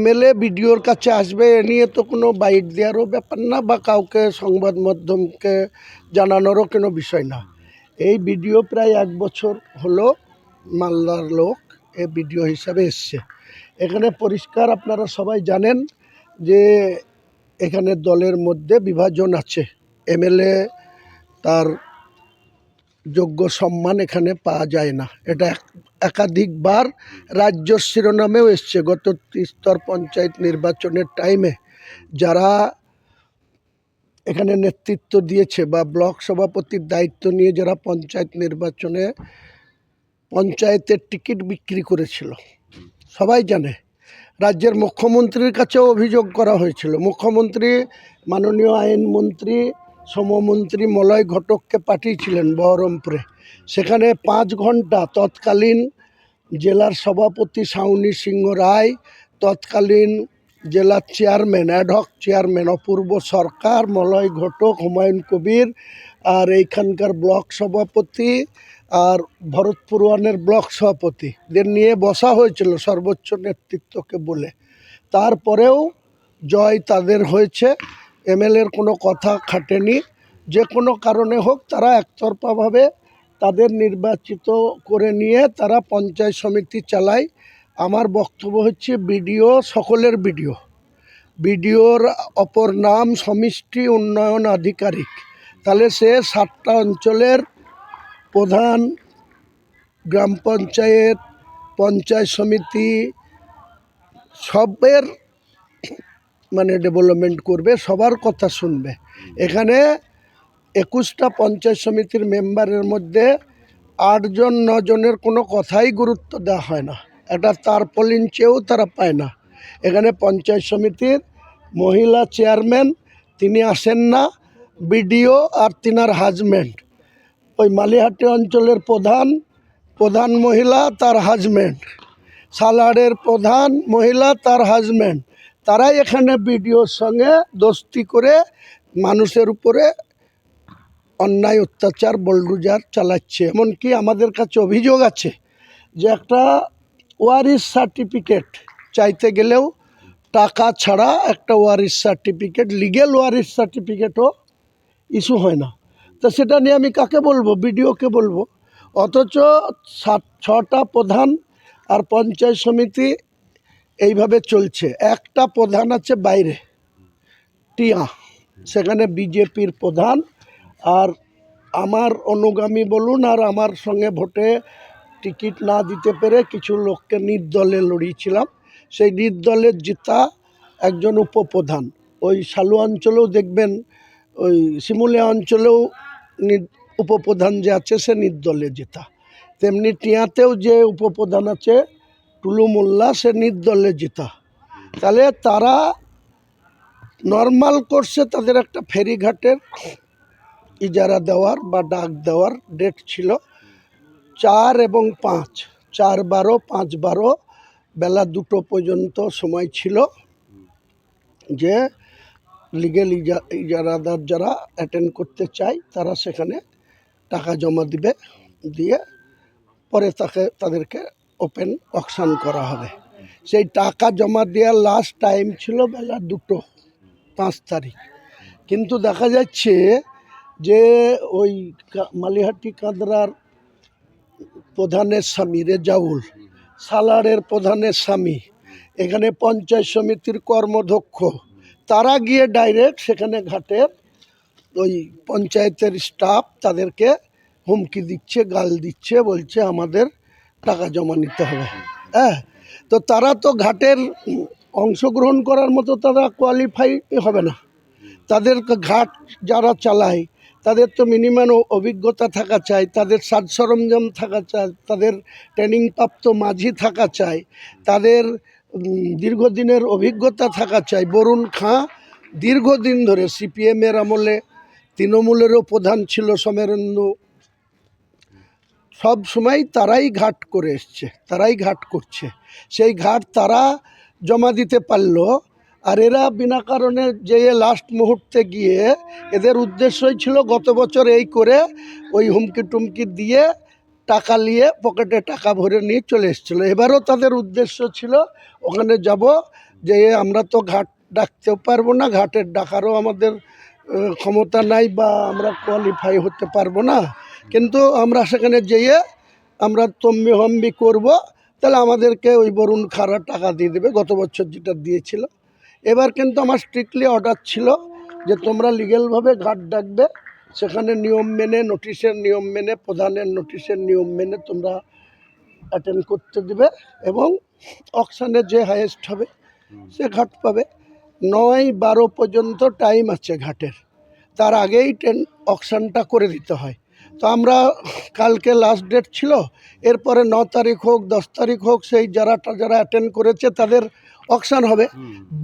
MLA বিডিওর কাছে আসবে, এ নিয়ে তো কোনো বাইট দেওয়ারও ব্যাপার না বা কাউকে সংবাদ মাধ্যমকে জানানোরও কোনো বিষয় না। এই বিডিও প্রায় এক বছর হলো মালদার লোক এ বিডিও হিসাবে এসছে। এখানে পরিষ্কার আপনারা সবাই জানেন যে এখানে দলের মধ্যে বিভাজন আছে। এমএলএ তার যোগ্য সম্মান এখানে পাওয়া যায় না। এটা এক- একাধিকবার রাজ্য শিরোনামেও এসছে। গত স্তর পঞ্চায়েত নির্বাচনের টাইমে যারা এখানে নেতৃত্ব দিয়েছে বা ব্লক সভাপতির দায়িত্ব নিয়ে যারা পঞ্চায়েত নির্বাচনে পঞ্চায়েতের টিকিট বিক্রি করেছিল, সবাই জানে। রাজ্যের মুখ্যমন্ত্রীর কাছেও অভিযোগ করা হয়েছিল। মুখ্যমন্ত্রী, মাননীয় আইনমন্ত্রী সমমন্ত্রী মলয় ঘটককে পাঠিয়েছিলেন বহরমপুরে। সেখানে পাঁচ ঘণ্টা তৎকালীন জেলার সভাপতি সাউনি সিংহ রায়, তৎকালীন জেলার chairman ad hoc chairman Apurba Sarkar, Malay Ghatak, Humayun Kabir আর এইখানকার ব্লক সভাপতি আর ভরতপুর ওয়ানের ব্লক সভাপতিদের নিয়ে বসা হয়েছিল সর্বোচ্চ নেতৃত্বকে বলে। তারপরেও জয় তাদের হয়েছে। এমএলএর কোনো কথা খাটেনি। যে কোনো কারণে হোক, তারা একতরফাভাবে তাদের নির্বাচিত করে নিয়ে তারা পঞ্চায়েত সমিতি চালায়। আমার বক্তব্য হচ্ছে বিডিও, সকলের বিডিও। বিডিওর অপর নাম সমিষ্টি উন্নয়ন আধিকারিক। তাহলে সে সাতটা অঞ্চলের প্রধান গ্রাম পঞ্চায়েত পঞ্চায়েত সমিতি, সবের মানে ডেভেলপমেন্ট করবে, সবার কথা শুনবে। এখানে একুশটা পঞ্চায়েত সমিতির মেম্বারের মধ্যে আটজন, নজনের কোনো কথাই গুরুত্ব দেওয়া হয় না। এটা তার পলিন চেয়েও তারা পায় না। এখানে পঞ্চায়েত সমিতির মহিলা চেয়ারম্যান তিনি আসেন না, বিডিও আর তিনার হাজব্যান্ড ওই মালিহাটি অঞ্চলের প্রধান প্রধান মহিলা, তার হাজব্যান্ড সালাডের প্রধান মহিলা, তার হাজব্যান্ড তারাই এখানে বিডিওর সঙ্গে দোস্তি করে মানুষের উপরে অন্যায়, অত্যাচার বলরুজার চালাচ্ছে। এমনকি আমাদের কাছে অভিযোগ আছে যে একটা ওয়ারিস সার্টিফিকেট চাইতে গেলেও টাকা ছাড়া একটা ওয়ারিস সার্টিফিকেট, লিগেল ওয়ারিস সার্টিফিকেটও ইস্যু হয় না। তো সেটা নিয়ে আমি কাকে বলব? বিডিওকে বলব। অথচ সাত, ছটা প্রধান আর পঞ্চায়েত সমিতি এইভাবে চলছে। একটা প্রধান আছে বাইরে, টিয়া। সেখানে বিজেপির প্রধান। আর আমার অনুগামী বলুন আর আমার সঙ্গে ভোটে টিকিট না দিতে পেরে কিছু লোককে নির্দলে লড়িয়েছিলাম। সেই নির্দলের জিতা একজন উপপ্রধান। ওই সালু অঞ্চলেও দেখবেন, ওই শিমুলিয়া অঞ্চলেও উপপ্রধান যে আছে সে নির্দলে জেতা। তেমনি টিয়াতেও যে উপপ্রধান আছে টুলু মোল্লা সে নির্দলে জেতা। তাহলে তারা নর্মাল কোর্সে তাদের একটা ফেরিঘাটের ইজারা দেওয়ার বা ডাক দেওয়ার ডেট ছিল চার এবং পাঁচ। চার বারো, পাঁচ বারো বেলা দুটো পর্যন্ত সময় ছিল যে লিগেল ইজা, ইজারাদার যারা অ্যাটেন্ড করতে চায় তারা সেখানে টাকা জমা দিবে, দিয়ে পরে তাকে, তাদেরকে ওপেন অকশান করা হবে। সেই টাকা জমা দেওয়ার লাস্ট টাইম ছিল বেলা দুটো, পাঁচ তারিখ। কিন্তু দেখা যাচ্ছে যে ওই মালিহাটি কাঁদরার প্রধানের স্বামী রেজাউল, সালারের প্রধানের স্বামী, এখানে পঞ্চায়েত সমিতির কর্মধ্যক্ষ, তারা গিয়ে ডাইরেক্ট সেখানে ঘাটের ওই পঞ্চায়েতের স্টাফ তাদেরকে হুমকি দিচ্ছে, গাল দিচ্ছে, বলছে আমাদের টাকা জমা নিতে হবে। হ্যাঁ? তো তারা তো ঘাটের অংশগ্রহণ করার মতো তারা কোয়ালিফাই হবে না। তাদের ঘাট যারা চালায়, তাদের তো মিনিমাম অভিজ্ঞতা থাকা চাই, তাদের সাজ সরঞ্জাম থাকা চাই, তাদের ট্রেনিং প্রাপ্ত মাঝি থাকা চাই, তাদের দীর্ঘদিনের অভিজ্ঞতা থাকা চাই। বরুণ খাঁ দীর্ঘদিন ধরে সিপিএমের আমলে তৃণমূলেরও প্রধান ছিল সমরেন্দ্র সব সময় তারাই ঘাট করে এসছে, তারাই ঘাট করছে। সেই ঘাট তারা জমা দিতে পারল, আর এরা বিনা কারণে যে লাস্ট মুহূর্তে গিয়ে এদের উদ্দেশ্যই ছিল গত বছর এই করে ওই হুমকি টুমকি দিয়ে টাকা নিয়ে পকেটে টাকা ভরে নিয়ে চলে এসেছিল। এবারও তাদের উদ্দেশ্য ছিল, ওখানে যাব যে আমরা তো ঘাট ডাকতেও পারব না, ঘাটের ডাকারও আমাদের ক্ষমতা নাই বা আমরা কোয়ালিফাই হতে পারব না। কিন্তু আমরা সেখানে যেয়ে আমরা তম্বি হম্বি করব, তাহলে আমাদেরকে ওই বরুণ খারা টাকা দিয়ে দেবে, গত বছর যেটা দিয়েছিল। এবার কিন্তু আমার স্ট্রিক্টলি অর্ডার ছিল যে তোমরা লিগেলভাবে ঘাট ডাকবে, সেখানে নিয়ম মেনে নোটিশের নিয়ম মেনে, প্রধানের নোটিশের নিয়ম মেনে তোমরা অ্যাটেন্ড করতে দিবে এবং অকশানে যে হাইয়েস্ট হবে, সে ঘাট পাবে। নয় বারো পর্যন্ত টাইম আছে ঘাটের। তার আগেই টেন অকশানটা করে দিতে হয়। তো আমরা কালকে লাস্ট ডেট ছিল এরপরে ন তারিখ হোক দশ তারিখ হোক সেই যারা যারা অ্যাটেন্ড করেছে তাদের অকশান হবে।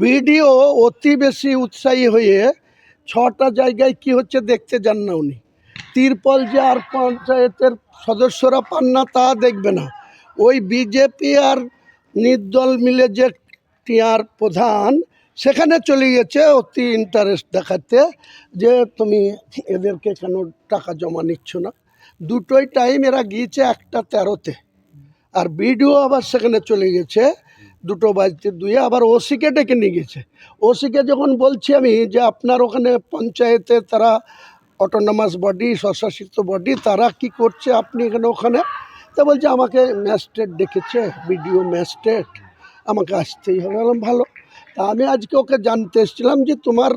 বিডিও অতি বেশি উৎসাহী হয়ে ছটা জায়গায় কি হচ্ছে দেখতে যান না উনি। তিরপল যে আর পঞ্চায়েতের সদস্যরা পান না তা দেখবে না। ওই বিজেপি আর নির্দল মিলে যে টিয়ার প্রধান সেখানে চলে গেছে অতি ইন্টারেস্ট দেখাতে যে তুমি এদেরকে কেন টাকা জমা নিচ্ছ না? দুটোই টাইম এরা গিয়েছে একটা তেরোতে। আর বিডিও আবার সেখানে চলে গেছে, দুটো বাজতে দুয়ে আবার ওসিকে ডেকে নিয়ে গেছে। ওসিকে যখন বলছি আমি যে আপনার ওখানে পঞ্চায়েতে তারা অটোনমাস বডি স্বশাসিত বডি তারা কি করছে আপনি এখানে ওখানে? তা বলছে আমাকে ম্যাজিস্ট্রেট ডেকেছে বিডিও ম্যাজিস্ট্রেট আমাকে আসতেই হবে ভালো। তা আমি আজকে ওকে জানতে এসেছিলাম যে তোমার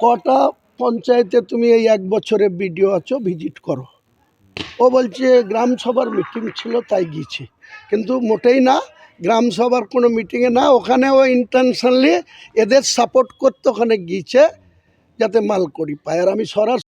কটা পঞ্চায়েতে তুমি এই এক বছরে বিডিও আছো, ভিজিট করো। ও বলছে, গ্রাম সভার মিটিং ছিল, তাই গিয়েছি। কিন্তু মোটেই না, গ্রাম সভার কোনো মিটিংয়ে না, ওখানে ও ইন্টেনশনালি এদের সাপোর্ট করতে ওখানে গিয়েছে, যাতে মাল করি পায়। আর আমি সরাসরি